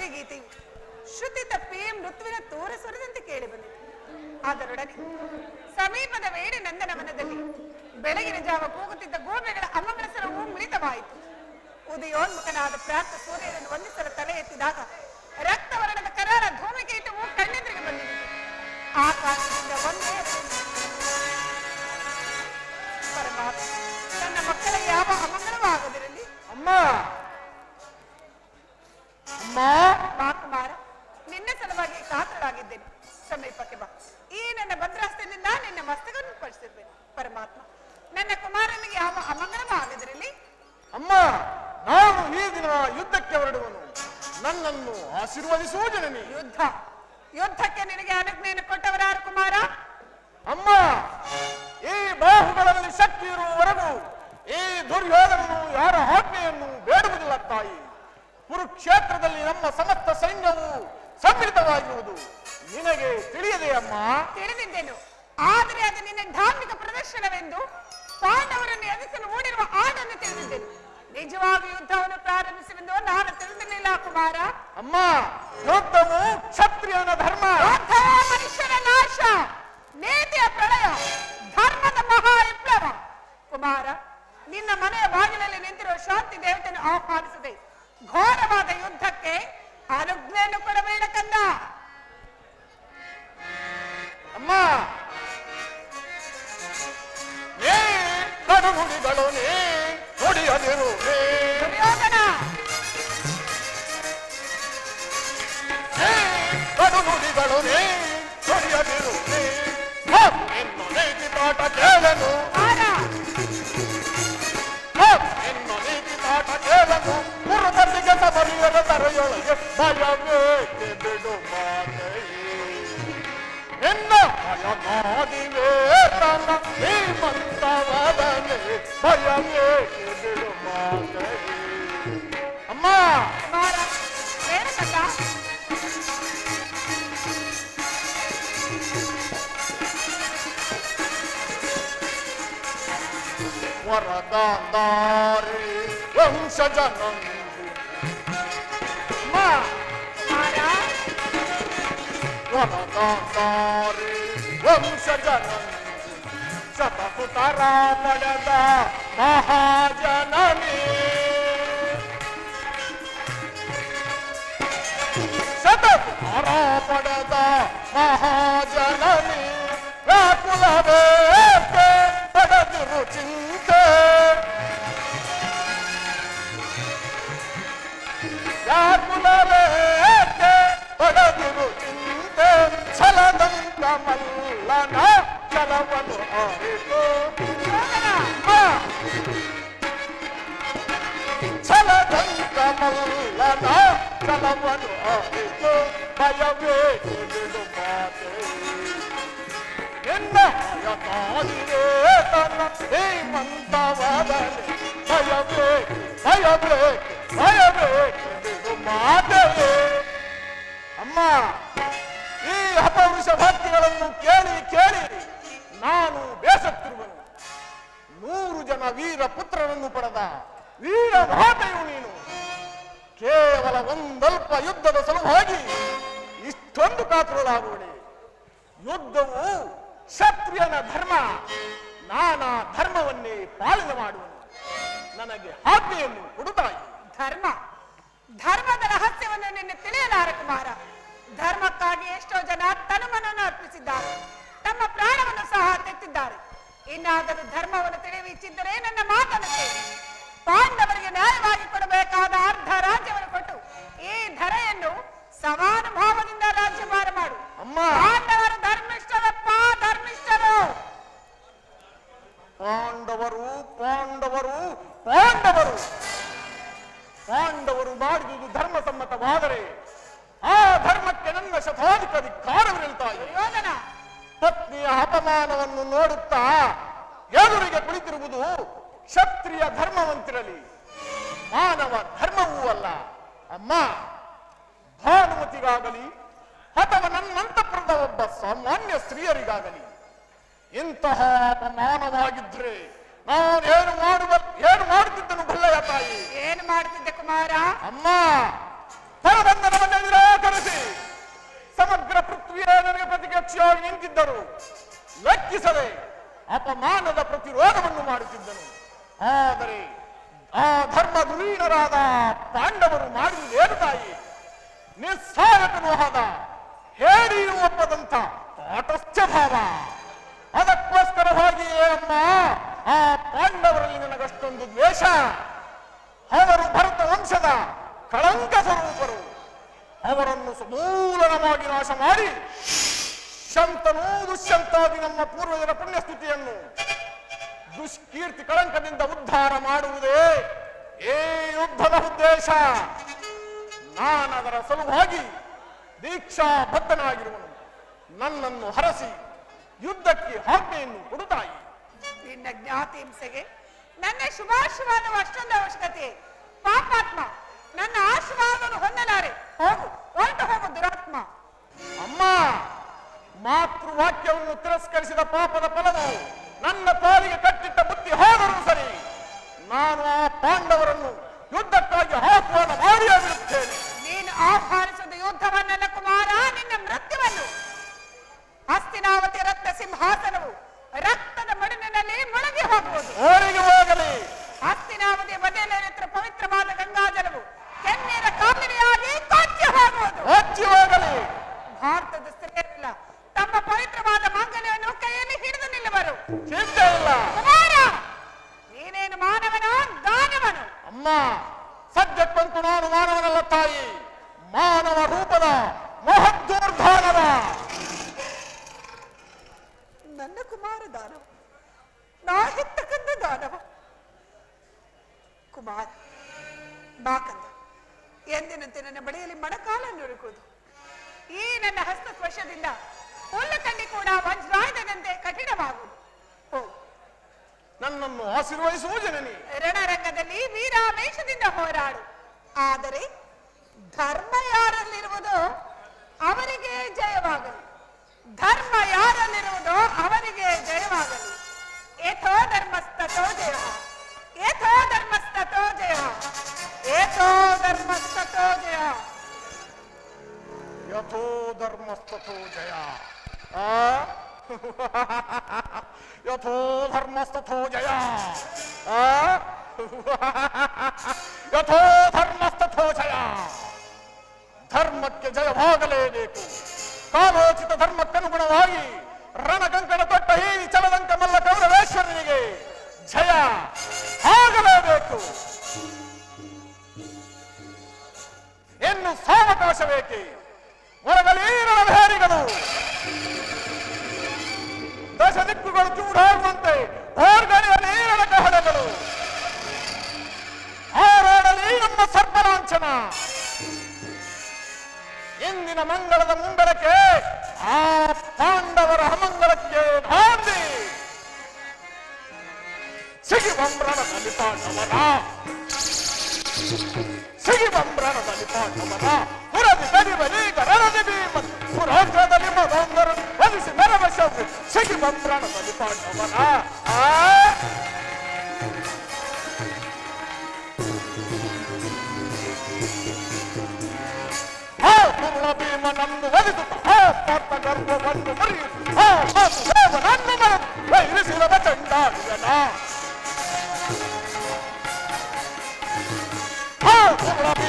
ವಾದ್ಯ ಗೀತೆಯು ಶ್ರುತಿ ತಪ್ಪಿ ಮೃತ್ವಿನ ತೋರ ಸುರದಂತೆ ಕೇಳಿ ಬಂದಿತು. ಆದರೊಡನೆ ಸಮೀಪದ ವೇಡಿ ನಂದನವನದಲ್ಲಿ ಬೆಳಗಿನ ಜಾವ ಕೂಗುತ್ತಿದ್ದ ಗೋಬೆಗಳ ಅಮಂಗಳ ಸ್ವರವು ಮಿಳಿತವಾಯಿತು. ಉದಯೋನ್ಮುಖನಾದ ಪ್ರಾಪ್ತ ಸೂರ್ಯನನ್ನು ವಂದಿಸಲು ತಲೆ ಎತ್ತಿದಾಗ ರಕ್ತವರ್ಣದ ಕರಾರ ಧೂಮಕೇತವು ಕಣ್ಣೆದುರಿಗೆ ಬಂದಿದೆ. ಆಕಾಶದಿಂದ ಒಂದೇ ಪರಮಾತ್ಮ, ತನ್ನ ಮಕ್ಕಳ ಯಾವ ಅಮಂಗಳವೂ ಆಗದಿರಲಿ ಅಮ್ಮ! ಅಮ್ಮ ಬಾ ಕುಮಾರ ನಿನ್ನ ಸಲುವಾಗಿ ಕಾತರಾಗಿದ್ದೇನೆ ಸಮೀಪಕ್ಕೆ ಬಾ. ಈ ನನ್ನ ಭದ್ರಾಸ್ತಿನಿಂದ ನಿನ್ನ ಮಸ್ತಕವನ್ನು ಸ್ಪರ್ಶಿಸಿದ್ದೇನೆ ಪರಮಾತ್ಮ ನನ್ನ ಕುಮಾರನಿಗೆ ಯಾವ ಅಮಂಗಳವೂ ಆಗದಿರಲಿ. ಅಮ್ಮ ನಾನು ಈ ದಿನ ಯುದ್ಧಕ್ಕೆ ಹೊರಡುವನು. ನನ್ನನ್ನು ಆಶೀರ್ವದಿಸುವ ಜನನಿ. ಯುದ್ಧ. ಯುದ್ಧಕ್ಕೆ ನಿನಗೆ ಅನುಜ್ಞೆಯನ್ನು ಕೊಟ್ಟವರಾರು ಕುಮಾರ? ಅಮ್ಮ ಈ ಬಾಹುಗಳಲ್ಲಿ ಶಕ್ತಿ ಇರುವವರೆಗೂ ಈ ದುರ್ಯೋಧನನು ಯಾರ ಆಜ್ಞೆಯನ್ನು ಬೇಡುವುದಿಲ್ಲ ತಾಯಿ. ಕುರುಕ್ಷೇತ್ರದಲ್ಲಿ ನಮ್ಮ ಸಮಸ್ತ ಸೈನ್ಯವು ಸಮ್ಮಿಳಿತವಾಗಿರುವುದು. ನಿನಗೆ ತಿಳಿಯದೆ ಅಮ್ಮ? ತಿಳಿದಿದ್ದೇನು. ಆದರೆ ಅದು ನಿನ್ನ ಧಾರ್ಮಿಕ ಪ್ರದರ್ಶನವೆಂದು ಪಾಂಡವರನ್ನು ಎದುರಿಸಲು ಓಡಿರುವ ಆಡನ್ನು ತಿಳಿದಿದ್ದೇನೆ. ನಿಜವಾಗಿ ಯುದ್ಧವನ್ನು ಪ್ರಾರಂಭಿಸುವೆಂದು ನಾನು ತಿಳಿದಿರಲಿಲ್ಲ ಕುಮಾರ. ಅಮ್ಮ ಯುದ್ಧವು ಕ್ಷತ್ರಿಯನ ಧರ್ಮ. ಮನುಷ್ಯನ ನಾಶ. ನೀತಿಯ ಪ್ರಳಯ ಧರ್ಮದ ಮಹಾ ವಿಪ್ಲವ ಕುಮಾರ ನಿನ್ನ ಮನೆಯ ಬಾಗಿಲಲ್ಲಿ ನಿಂತಿರುವ ಶಾಂತಿ ದೇವತೆಯನ್ನು ಆಹ್ವಾನಿಸದೆ ಘೋರವಾದ ಯುದ್ಧಕ್ಕೆ ಅನುಜ್ಞೆಯನ್ನು ಕೊಡಬೇಡ ಕಂದ ಅಮ್ಮ ಏ ಕಡುನುಡಿಗಳು ನೀ ನುಡಿಯದಿರು ನೀ. பயமேக்கு விடுமாறு என்ன பயமாதிவே தன ஹேமந்தவதனே பயமேக்கு விடுமாறு அம்மா வரதாந்தாரி வம்ச ஜனங்க ಅಮ್ಮ ಕುಮಾರ ಏನು ಕಂದ ವರದಾರಿ ವಂಶಜನಂದು ಅಮ್ಮ ಕುಮಾರ ವರದಾರಿ ವಂಶಜನಂದು ಶತಪುತರ ಪಡೆದ ಮಹಾಜನನಿ ಶತಪುತರ ಪಡೆದ ಮಹಾಜನನಿ ವ್ಯಾಕುಲವೇ ولمن لنا كلوى சலதந்த மல்லனா சலவன் ஆகிது பயவே மாதே அம்மா ಭಕ್ತಿಗಳನ್ನು ಕೇಳಿ ಕೇಳಿ. ನಾನು ಬೇಸತ್ತಿರುವನು. ನೂರು ಜನ ವೀರ ಪುತ್ರರನ್ನು ಪಡೆದ ವೀರ ಮಾತೆಯು ನೀನು. ಕೇವಲ ಒಂದಲ್ಪ ಯುದ್ಧದ ಸಲುವಾಗಿ ಇಷ್ಟೊಂದು ಕಾತುರಳಾಗುವಳೆ. ಯುದ್ಧವು ಕ್ಷತ್ರಿಯನ ಧರ್ಮ, ನಾನಾ ಧರ್ಮವನ್ನೇ ಪಾಲನೆ ಮಾಡುವನು. ನನಗೆ ಆಜ್ಞೆಯನ್ನು ಕೊಡುತ್ತಾಯಿ ಧರ್ಮ. ಧರ್ಮದ ರಹಸ್ಯವನ್ನು ನಿನ್ನೆ ತಿಳಿಯಲಾರ ಕುಮಾರ. ಧರ್ಮಕ್ಕಾಗಿ ಎಷ್ಟೋ ಜನ ತನುಮನನ್ನು ಅರ್ಪಿಸಿದ್ದಾರೆ. ತಮ್ಮ ಪ್ರಾಣವನ್ನು ಸಹ ತೆತ್ತಿದ್ದಾರೆ. ಇನ್ನಾದರೂ ಧರ್ಮವನ್ನು ತಿಳಿಯಿಚ್ಚಿದ್ದರೆ ನನ್ನ ಮಾತನ್ನು ಕೇಳಿ. ಪಾಂಡವರಿಗೆ ನ್ಯಾಯವಾಗಿ ಕೊಡಬೇಕಾದ ಅರ್ಧ ರಾಜ್ಯವನ್ನು ಕೊಟ್ಟು ಈ ಧರೆಯನ್ನು ಸಮಾನುಭಾವದಿಂದ ರಾಜ್ಯಭಾರ ಮಾಡು. ಅಮ್ಮ! ಪಾಂಡವರು ಧರ್ಮಿಷ್ಠರಪ್ಪ ಧರ್ಮಿಷ್ಠರು! ಪಾಂಡವರು ಪಾಂಡವರು ಪಾಂಡವರು! ಪಾಂಡವರು ಮಾಡಿದುದು ಧರ್ಮಸಮ್ಮತವಾದರೆ ಆ ಧರ್ಮಕ್ಕೆ ನನ್ನ ಶತಾಧಿಪತಿ ಕಾರವಿರುತ್ತಾಯಿ ಯೋಜನ. ಪತ್ನಿಯ ಅಪಮಾನವನ್ನು ನೋಡುತ್ತಾ ಎದುರಿಗೆ ಕುಳಿತಿರುವುದು ಕ್ಷತ್ರಿಯ ಧರ್ಮವಂತಿರಲಿ. ಮಾನವ ಧರ್ಮವೂ ಅಲ್ಲ. ಅಮ್ಮ ಭಾನುಮತಿಗಾಗಲಿ ಅಥವಾ ನನ್ನಂತಪುರದ ಒಬ್ಬ ಸಾಮಾನ್ಯ ಸ್ತ್ರೀಯರಿಗಾಗಲಿ ಇಂತಹ ಅಪಮಾನವಾಗಿದ್ರೆ ಏನು ಮಾಡುವ ಏನು ಮಾಡುತ್ತಿದ್ದನು ಬಲ್ಲಯ್ಯ ತಾಯಿ? ಏನು ಮಾಡುತ್ತಿದ್ದೆ ಕುಮಾರ? ಅಮ್ಮ ಪರಬಂಧನವನ್ನು ನಿರಾಕರಿಸಿ. ಪೃಥ್ವಿಯೇ ನನಗೆ ಪ್ರತಿಕಕ್ಷಿಯಾಗಿ ನಿಂತಿದ್ದರು. ಲೆಕ್ಕಿಸದೆ ಅಪಮಾನದ ಪ್ರತಿರೋಧವನ್ನು ಮಾಡುತ್ತಿದ್ದನು. ಆದರೆ ಆ ಧರ್ಮ ಧುರೀಣರಾದ ಪಾಂಡವರು ಏನು ತಾಯಿ ನಿಸ್ಸಾರಕನೂ ಆದ ಹೇಳಿಯೂ ಒಪ್ಪದಂತ ತಾಟಸ್ಥ್ಯ ಭಾವ. ಅದಕ್ಕೋಸ್ಕರವಾಗಿಯೇ ಅಮ್ಮ, ಆ ಪಾಂಡವರಲ್ಲಿ ನನಗಷ್ಟೊಂದು ದ್ವೇಷ. ಅವರು ಭರತ ವಂಶದ ಕಳಂಕ ಸ್ವರೂಪರು. ಅವರನ್ನು ಸಮೂಲನವಾಗಿ ನಾಶ ಮಾಡಿ ಶಂತನೂ ದುಷ್ಯಂತಾದಿ ನಮ್ಮ ಪೂರ್ವಜರ ಪುಣ್ಯಸ್ಥಿತಿಯನ್ನು ದುಷ್ಕೀರ್ತಿ ಕಳಂಕದಿಂದ ಉದ್ಧಾರ ಮಾಡುವುದೇ ಏ ಯುದ್ಧದ ಉದ್ದೇಶ. ನಾನದರ ಸಲುವಾಗಿ ದೀಕ್ಷಾ ಬದ್ಧನಾಗಿರುವನು ನನ್ನನ್ನು ಹರಸಿ ಯುದ್ಧಕ್ಕೆ ಆಜ್ಞೆಯನ್ನು ಕೊಡುತ್ತಾಯಿ ನಿನ್ನ ಜ್ಞಾತಿ ಹಿಂಸೆಗೆ ನನ್ನ ಶುಭಾಶೀರ್ವಾದವು ಅಷ್ಟೊಂದು ಅವಶ್ಯಕತೆ. ಪಾಪಾತ್ಮ, ನನ್ನ ಆಶೀರ್ವಾದವನ್ನು ಚಿಂತೆ ಇಲ್ಲ ನೀನೇನು ಮಾನವನ ದಾನವನು? ಅಮ್ಮ ಸದ್ಯಕ್ಕಂತೂ ನಾನು ಮಾನವನಲ್ಲ ತಾಯಿ. ಮಾನವ ರೂಪದ ಮಹದ್ದೂರ್ಧಾನವ ನನ್ನ ಕುಮಾರ ದಾನವ ನಾ ಹೆತ್ತಕಂದ ದಾನವ. ಕುಮಾರ ಬಾಕಂದ ಎಂದಿನಂತೆ ನನ್ನ ಬಳಿಯಲ್ಲಿ ಮಣಕಾಲ ನುರುಕುವುದು. ಈ ನನ್ನ ಹಸ್ತಸ್ಪರ್ಶದಿಂದ ಹುಲ್ಲು ತಂಡಿ ಕೂಡ ವಜ್ರಾಯದಂತೆ ಕಠಿಣವಾಗುವುದು. ನನ್ನನ್ನು ಆಶೀರ್ವಹಿಸುವ ಜನನಿ. ರಣರಂಗದಲ್ಲಿ ವೀರಾವೇಶದಿಂದ ಹೋರಾಡು. ಆದರೆ ಧರ್ಮ ಯಾರಲ್ಲಿರುವುದು ಅವರಿಗೆ ಜಯವಾಗಲಿ. ಧರ್ಮ ಯಾರಲ್ಲಿರುವುದು ಅವರಿಗೆ ಜಯವಾಗಲಿ. ಏಥೋ ಧರ್ಮಸ್ತೋ ಜಯ. ಏಥೋ ಧರ್ಮಸ್ತೋ ಜಯ. ಏಥೋ ಧರ್ಮಸ್ತೋ ಜಯ. ಯಥೋ ಧರ್ಮಸ್ಥತೋ ಜಯ. ಆ? ಯಥೋ ಧರ್ಮಸ್ತಥೋ ಜಯ ಆ? ಯಥೋ ಧರ್ಮಸ್ತಥೋ ಜಯ ಧರ್ಮಕ್ಕೆ ಜಯವಾಗಲೇಬೇಕು ಕಾಲೋಚಿತ ಧರ್ಮಕ್ಕನುಗುಣವಾಗಿ ರಣಕಂಕಣ ತೊಟ್ಟ ಈ ಚಲದಂಕ ಮಲ್ಲ ಕೌರವೇಶ್ವರನಿಗೆ ಜಯ ಆಗಲೇಬೇಕು ಇನ್ನು ಸಾವಕಾಶ ಬೇಕೆ ಹೊರಗಲಿ ರಣಭೇರಿಗಳು ದಶ ದಿಕ್ಕುಗಳು ಚೂಡಾಡುವಂತೆ ಹೊರಗಡೆಯ ನೀರಳ ಕಹಳೆಗಳು ಹಾರಾಡಲಿ ನಮ್ಮ ಸರ್ಪಲಾಂಛನ ಇಂದಿನ ಮಂಗಳದ ಮುಂಗಡಕ್ಕೆ ಆ ಪಾಂಡವರ ಅಮಂಗಳಕ್ಕೆ ನಾಂದಿ ಸಿಗಿ ಬಂಬ್ರಣದಲ್ಲಿ ಪಾಂಡವರ ಸಿಗಿ Hadi beni kararını bir bak. Furhan kadar bir madanların. Hadi merhaba şavru. Çekip attıran hadi parçaman. Ha ha. Ha kurla bir manamlı. Hadi tut. Ha patla garbo vandı mırıyım. Ha patla hevan anlamanın. Hayri silaba çendar. Ha kurla